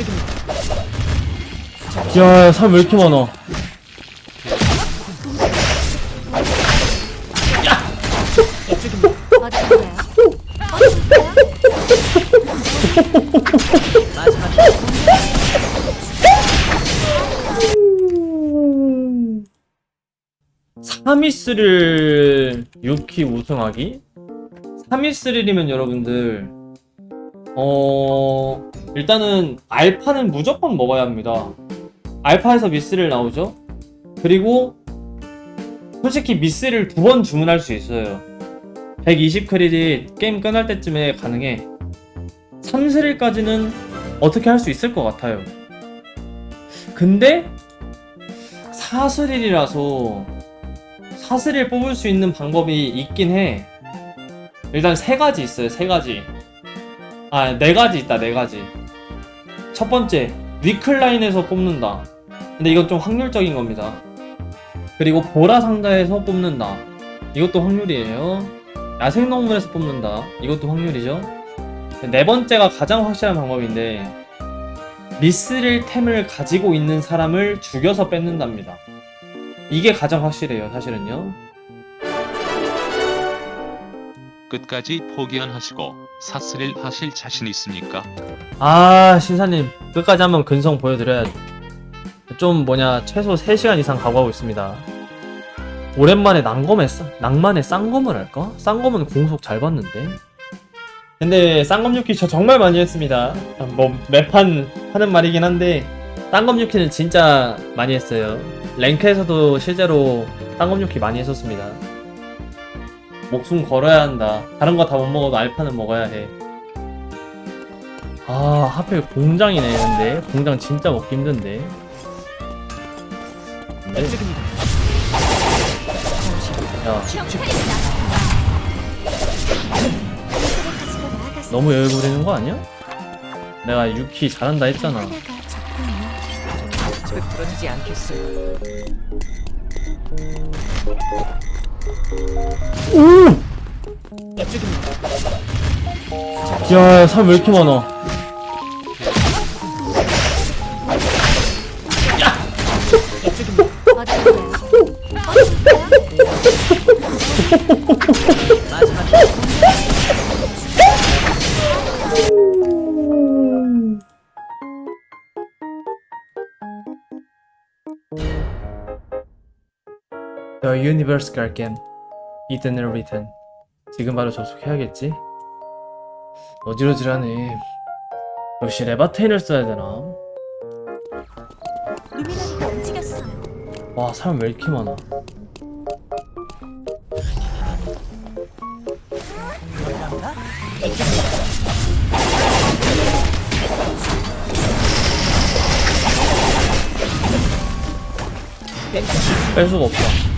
이쪽입니다. 야, 사람 왜 이렇게 많아? 마지막 사미스릴 6키 우승하기? 사미스릴이면 여러분들 어 일단은 알파는 무조건 먹어야 합니다. 알파에서 미스릴 나오죠. 그리고 솔직히 미스를 두 번 주문할 수 있어요. 120 크리딧 게임 끝날 때쯤에 가능해. 3스릴까지는 어떻게 할 수 있을 것 같아요. 근데 4스릴이라서 사슬을 뽑을 수 있는 방법이 있긴 해. 일단 세 가지 있어요, 세 가지. 아, 네 가지 있다, 네 가지. 첫 번째, 위클라인에서 뽑는다. 근데 이건 좀 확률적인 겁니다. 그리고 보라 상자에서 뽑는다. 이것도 확률이에요. 야생동물에서 뽑는다. 이것도 확률이죠. 네 번째가 가장 확실한 방법인데, 미스릴 템을 가지고 있는 사람을 죽여서 뺏는답니다. 이게 가장 확실해요, 사실은요. 끝까지 포기연하시고 사슬을 하실 자신 있습니까? 아, 신사님, 끝까지 한번 근성 보여드려야죠. 좀 뭐냐, 최소 3시간 이상 각오하고 있습니다. 오랜만에 낭검에, 쌍- 낭만에 쌍검을 할까? 쌍검은 공속 잘 봤는데. 근데 쌍검 유키 저 정말 많이 했습니다. 뭐, 매판 하는 말이긴 한데, 쌍검 유키는 진짜 많이 했어요. 랭크에서도 실제로 쌍검 유키 많이 했었습니다. 목숨 걸어야 한다. 다른 거 다 못 먹어도 알파는 먹어야 해. 아 하필 공장이네 근데 공장 진짜 먹기 힘든데 네, 이쪽입니다. 야. 너무 여유 부리는 거 아니야? 내가 유키 잘한다 했잖아 부러지지 않겠어요. 이쪽입니다. 야 사람 왜 이렇게 많아 이쪽입니다. 어디 볼까 Eden Written 지금 바로 접속해야겠지? 어지러지라네 역시 레바테인을 써야 되나? 루미나리가 움직였어요. 와 사람 왜 이렇게 많아 뺄 수가 없다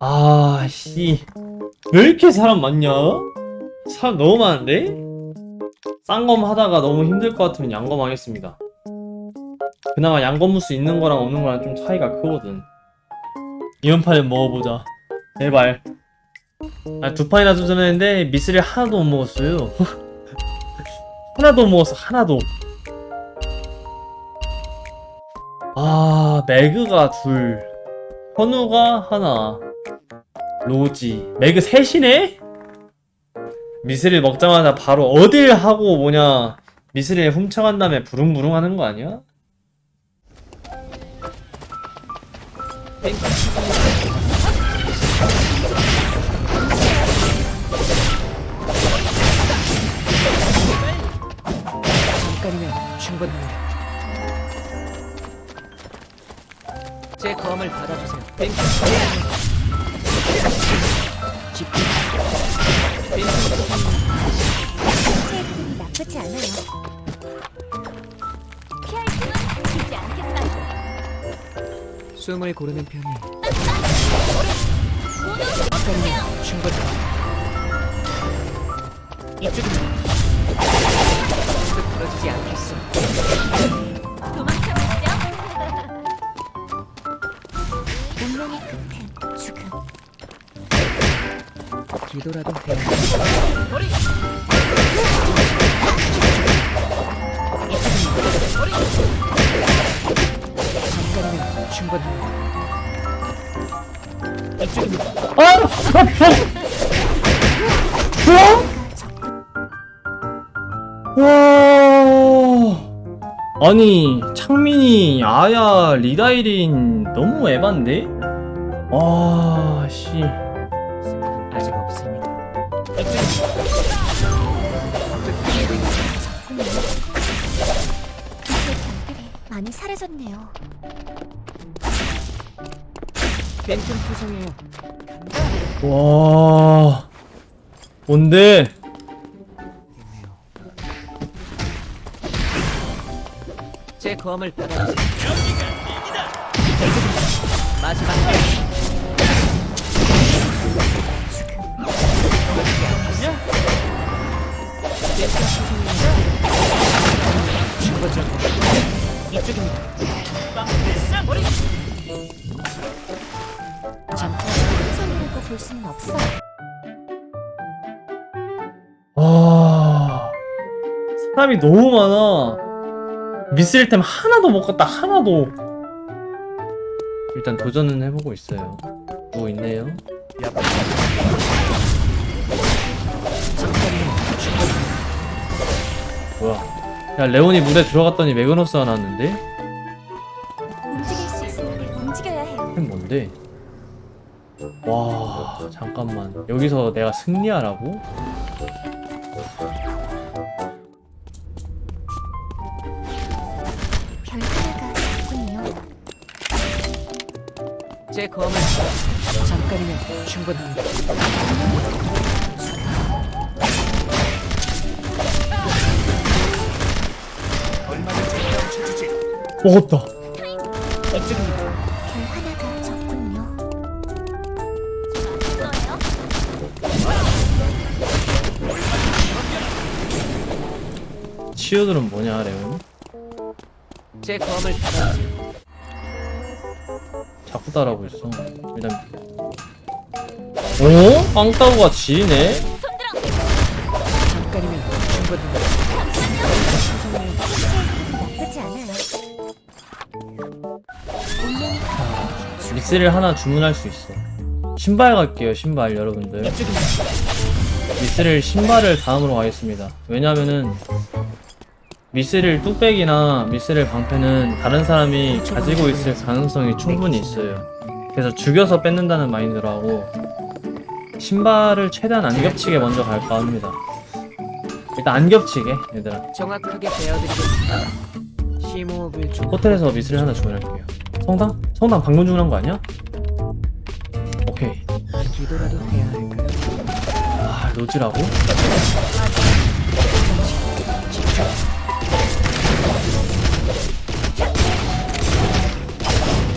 아, 씨. 왜 이렇게 사람 많냐? 사람 너무 많은데? 쌍검 하다가 너무 힘들 것 같으면 양검 하겠습니다. 그나마 양검 무스 있는 거랑 없는 거랑 좀 차이가 크거든. 이번 판에 먹어보자. 제발. 아, 두 판이나 도전했는데 미스를 하나도 못 먹었어요. 하나도 못 먹었어, 하나도. 아, 매그가 둘. 현우가 하나. 로지 매그 셋이네? 미스릴 먹자마자 바로 어딜 하고 뭐냐 미스릴 훔쳐간 다음에 부릉부릉 하는 거 아니야? 제 검을 받아주세요. 집중. 제 그림이 나쁘지 않아요. 피할 수는 지지 않겠어요. 숨을 고르는 편이. 잠깐이면 충분합니다. 이쪽입니다. 죽지 않겠어. 기도라도 해야 잠깐이면 충분합니다. 와 아니 창민이 아야 리다이린 너무 에반데? 많이 사라졌네요. 벤튼 투성이에요. 와 뭔데? 제 검을 받아주세요. 마지막 이쪽입니다. 잠깐 손이라고 볼 수는 없어요. 와 사람이 너무 많아 미스릴템 하나도 못 갔다 하나도 일단 도전은 해보고 있어요 뭐 있네요 뭐야 야 레온이 물에 들어갔더니 매그너스가 나왔는데? 움직일 수때 움직여야 해요. 이게 뭔데? 와 잠깐만 여기서 내가 승리하라고? 별 하나가 작군요. 제 검을 잠깐이면 충분합니다. 먹었다 이쪽입니다. 별 하나가 적군요. 치유들은 뭐냐 레온? 제 검을 받아주세요. 자꾸 따라하고 있어. 일단. 어? 빵따구가 지네? 잠깐이면 충분합니다. 미스를 하나 주문할 수 있어. 신발 갈게요, 신발 여러분들. 미스를 신발을 다음으로 가겠습니다. 왜냐면은 미스를 뚝배기나 미스를 방패는 다른 사람이 가지고 있을 가능성이 충분히 있어요. 그래서 죽여서 뺏는다는 마인드로 하고 신발을 최대한 안 겹치게 먼저 갈까 합니다. 일단 안 겹치게 얘들아. 정확하게 베어드리겠습니다. 호텔에서 미스를 하나 주문할게요. 성당? 성당 방문 주문한 거 아니야? 오케이. 기도라도 해야 할까요? 아, 로즈라고?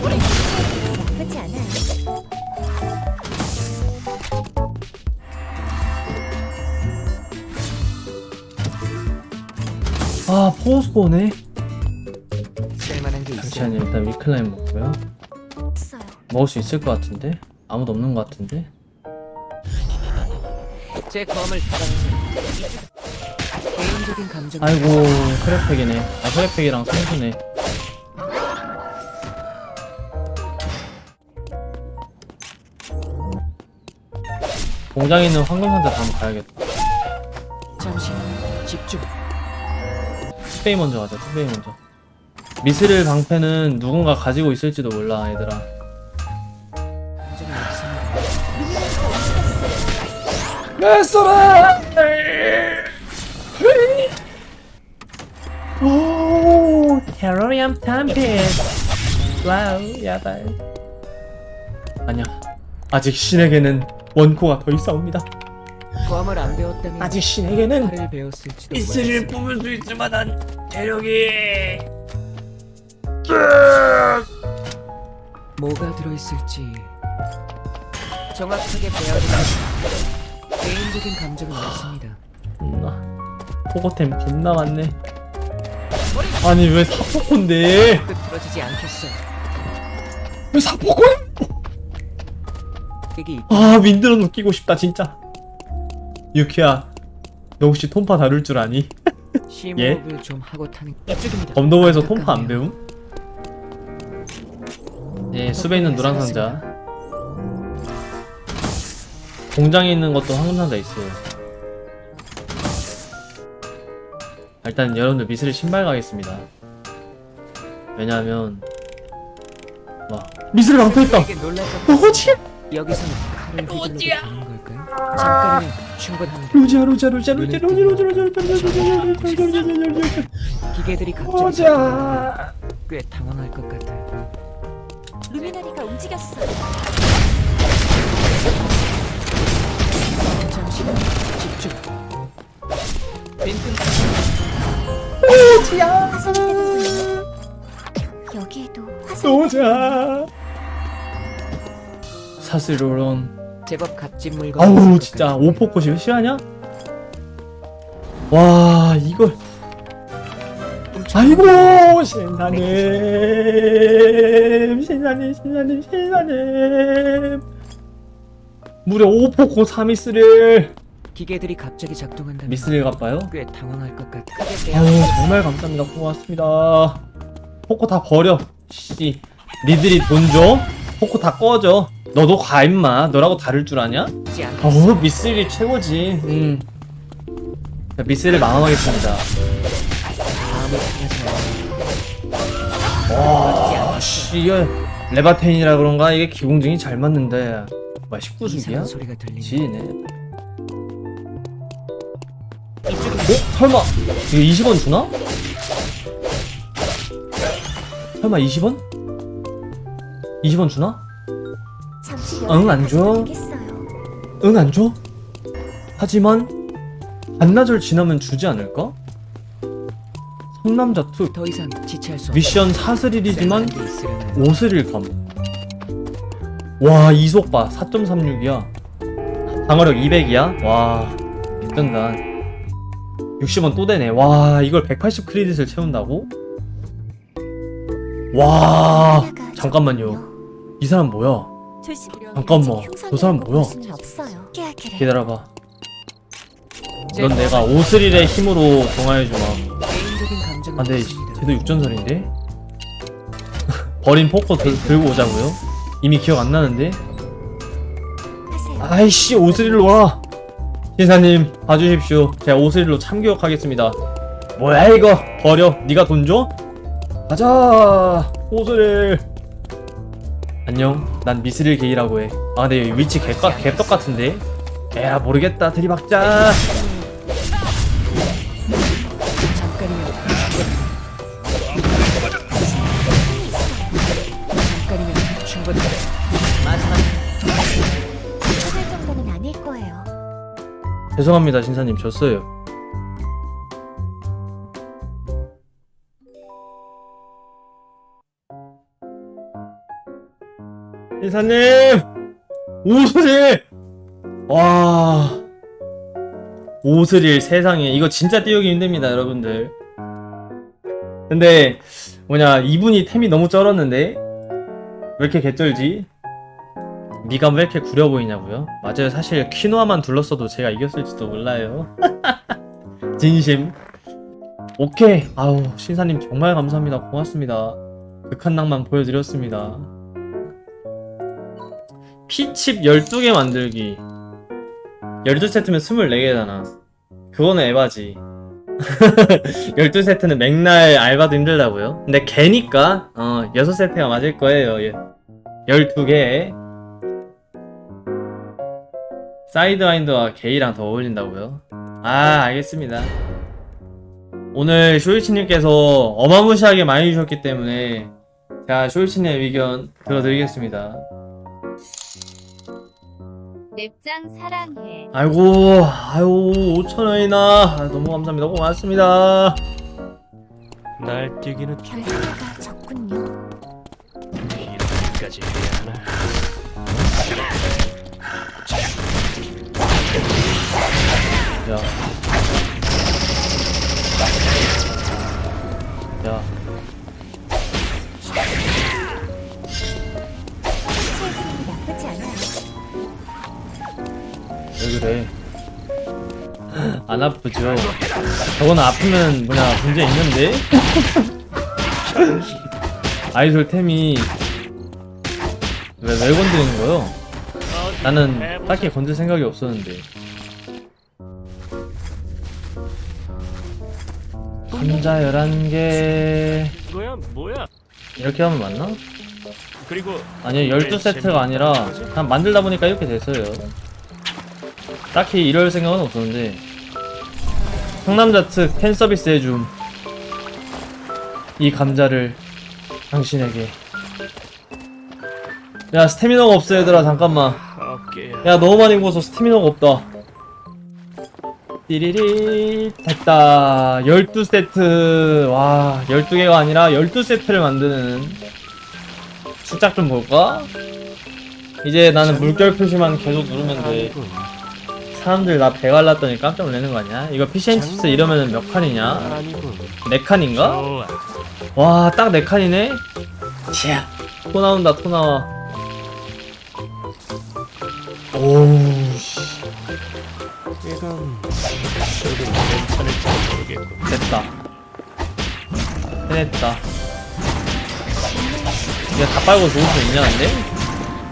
나쁘지 않아요. 아, 포스코네? 클라인 먹고요. 먹을 수 있을 것 같은데? 아무도 없는 것 같은데? 제 검을 받아주세요. 개인적인 감정. 아이고, 크랩팩이네. 아, 크랩팩이랑 선수네. 공장에 있는 황금상자 다음 가야겠다. 잠시 집중. 투베이 먼저 가자, 투베이 먼저. 미스릴 방패는 누군가 가지고 있을지도 몰라, 얘들아. 메소라! 오, 테러리엄 탐피스. 와우, 야발. 아니야. 아직 신에게는 원코가 더 있사옵니다. 검을 안 배웠다면 아직 신에게는 미스를. 뽑을 수 있을 만한 재력이. 뭐가 들어있을지 정확하게 베어드리겠습니다. 개인적인 감정은 없습니다. 존나. 포고템 존나 많네. 아니 왜 사포콘데? 끄트러지지 않겠어. 왜 사포콘? 이게 아 윈드런 웃기고 싶다 진짜. 유키야, 너 혹시 톰파 다룰 줄 아니? 심호흡을 좀 하고 타는 이쪽입니다. 검도부에서 톰파 안. 배움? 예, 숲에 있는 노란 상자. 공장에 있는 것도 황금 상자 있어요. 일단 여러분들 미스를 신발 가겠습니다. 왜냐하면 와 미스를 놀랄 것 로지 여기서는 칼을 휘둘러도 되는 걸까요? 잠깐이면 충분합니다. 로지야 로지야 로지야 로지 로지 로지 로지 로지 로지 로지 로지 로지 로지 기계들이 갑자기 로지야. 꽤 당황할 것 같아요. 루미나리가 움직였어. 잠시만 집중. 빈틈 되는군요. 여기에도 로자. 사슬로론 제법 값진 물건. 아우 진짜 오포 꽃이 실하냐? 와 이걸 아이고 신사님 신사님 신사님 신사님 무려 오포꽃 3미스를 기계들이 갑자기 작동한다면 미스를 갚아요? 꽤 당황할 것 같아. 빼앗- 정말 감사합니다 고맙습니다 포코 다 버려 씨 니들이 돈 줘? 포코 다 꺼져 너도 가 임마 너라고 다를 줄 아냐? 지. 어우 미스일이 최고지 음. 자, 미스를 망하겠습니다 마음을 편하세요. 와 씨, 이거 레바테인이라 그런가 이게 기공증이 잘 맞는데 뭐야 19숙이야? 이상한 소리가 들리네. 지네. 어? 설마 이거 20원 주나? 설마 20원? 20원 주나? 응, 안 줘. 응 안 줘? 하지만 반나절 지나면 주지 않을까? 성남자 2더 이상 지체할 수. 미션 사슬일이지만. 오슬일감 와 이속 봐 4.36이야 방어력 200이야 와 미뜬다 60원 또 되네 와 이걸 180 크레딧을 채운다고? 와 잠깐만요. 이 사람 뭐야. 잠깐만, 저 사람 뭐야? 기다려봐 넌 내가 오슬일의 힘으로 동화해주마 아 근데 없습니다. 쟤도 육전설인데? 버린 포커 들, 들고 오자고요? 이미 기억 안 나는데? 아이씨 오스릴로 와. 신사님 봐주십시오. 제가 오스릴로 참교육하겠습니다. 뭐야 이거? 버려. 네가 돈 줘? 가자. 오스릴 안녕. 난 미스릴 게이라고 해 아 근데 여기 위치 개떡, 개떡 같은데? 에라 모르겠다. 들이박자 죄송합니다 신사님. 졌어요. 신사님! 오스릴 와. 오스릴 세상에. 이거 진짜 띄우기 힘듭니다 여러분들. 근데 뭐냐 이분이 템이 너무 쩔었는데? 왜 이렇게 개쩔지? 미감 왜 이렇게 구려 보이냐고요? 맞아요. 사실 퀴노아만 둘렀어도 제가 이겼을지도 몰라요. 진심. 오케이. 아우 신사님 정말 감사합니다. 고맙습니다. 극한 낭만 보여드렸습니다. 피칩 12개 만들기. 12세트면 24개잖아. 그거는 에바지. 12세트는 맥날 알바도 힘들다고요? 근데 개니까 어 6세트가 맞을 거예요. 예. 12개. 사이드와인드와 게이랑 더 어울린다고요? 아 알겠습니다 오늘 쇼이치님께서 어마무시하게 많이 주셨기 때문에 제가 쇼이치님의 의견 들어드리겠습니다 랩장 사랑해. 아이고 아유 5천원이나 아, 너무 감사합니다 고맙습니다 날뛰기는 결과가 적군요. 이렇게까지 해야 하나? 야. 야. 왜 그래? 안 아프죠? 저건 아프면 뭐냐 문제 있는데? 아이돌템이 왜, 왜 건드리는 거요? 나는 딱히 건들 생각이 없었는데. 감자 11개. 이거야 뭐야? 이렇게 하면 맞나? 그리고 아니요 12세트가 아니라 그냥 만들다 보니까 이렇게 됐어요. 딱히 이럴 생각은 없었는데. 상남자 측 팬서비스 해줌. 이 감자를 당신에게. 야 스태미너가 없어 얘들아 잠깐만. 어깨 야 너무 많이 먹어서 스태미너가 없다 띠리리 됐다 12세트 와 12개가 아니라 12세트를 만드는 수작 좀 볼까? 이제 나는 물결 표시만 계속 누르면 돼 사람들 나 배갈랐더니 깜짝 놀라는 거 아니야? 이거 피시앤칩스 이러면은 몇 칸이냐? 네 칸인가? 와 딱 네 칸이네? 샤. 토 나온다 토 나와 오 모르겠군. 됐다. 해냈다. 이거 다 빨고 좋을 수 있냐, 근데?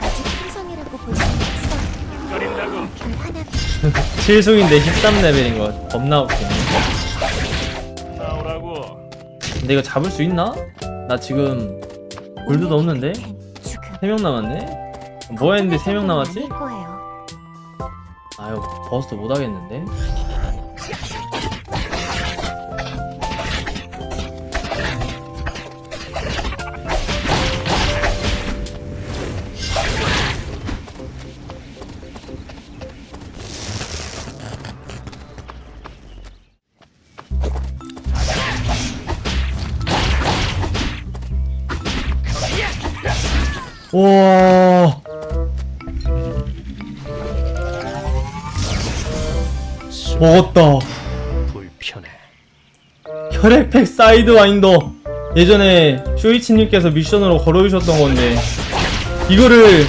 아직 풍성이라고 볼 수는 없어. 거린다고. 교환하기 7승인데 13레벨인 거. 겁나 웃기네. 근데 이거 잡을 수 있나? 나 지금 골드도 없는데? 죽음. 3명 남았네? 뭐 했는데 3명 남았지? 아유, 버스트 못 하겠는데? 와. 먹었다. 불편해. 혈액팩 사이드 와인더 예전에 쇼이치님께서 미션으로 걸어주셨던 건데 이거를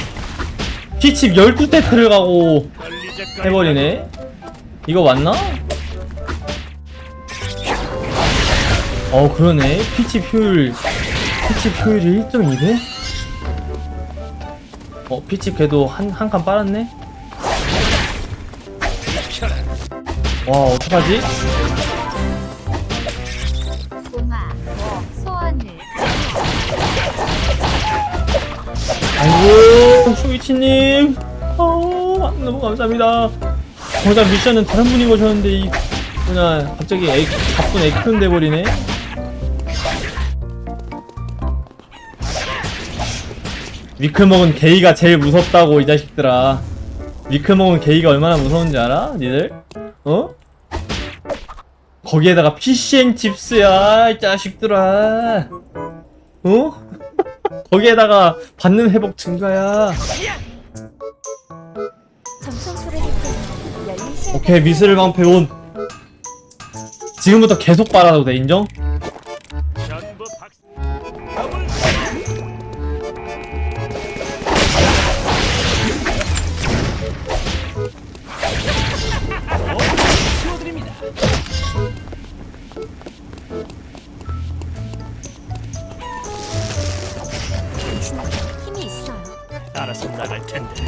피칩 12세트를 가고 걸리적거린다고. 해버리네 이거 맞나? 어 그러네 피칩 효율 피칩 효율이 1.2배? 어 피칩 걔도 한 한 칸 빨았네? 와 어떡하지? 고마 뭐 소원을 아이고 쇼이치님 어, 너무 감사합니다 정작 미션은 다른 분이 거셨는데 이 뭐냐 갑자기 애, 바쁜 애큐는 돼버리네 위클 먹은 게이가 제일 무섭다고 이 자식들아 위클 먹은 게이가 얼마나 무서운지 알아? 니들? 어? 거기에다가 피시앤칩스야 이 자식들아 어? 거기에다가 받는 회복 증가야. 오케이 미스를 방패 온. 지금부터 계속 빨아도 돼 인정? 나갈 텐데.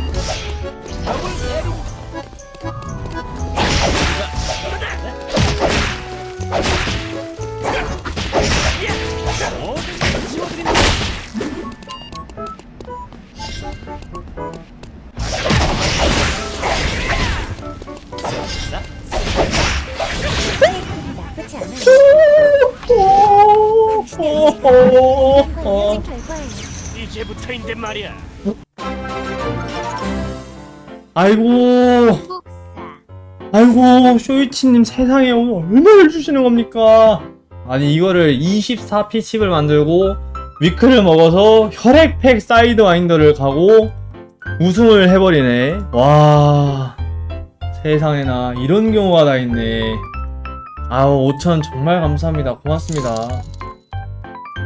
나쁘지 않아요. 당신의 의지가 모든 걸 이어진 결과예요. 이제부터인데 말이야. 아이고 복사 아이고 쇼이치님 세상에 오늘 얼마를 주시는 겁니까? 아니 이거를 24피 칩을 만들고 위크를 먹어서 혈액팩 사이드 와인더를 가고 우승을 해버리네. 와 세상에나 이런 경우가 다 있네. 아우 5천 정말 감사합니다. 고맙습니다.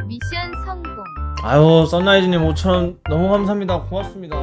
미션 성공 아유 썬라이즈님 5천 너무 감사합니다. 고맙습니다.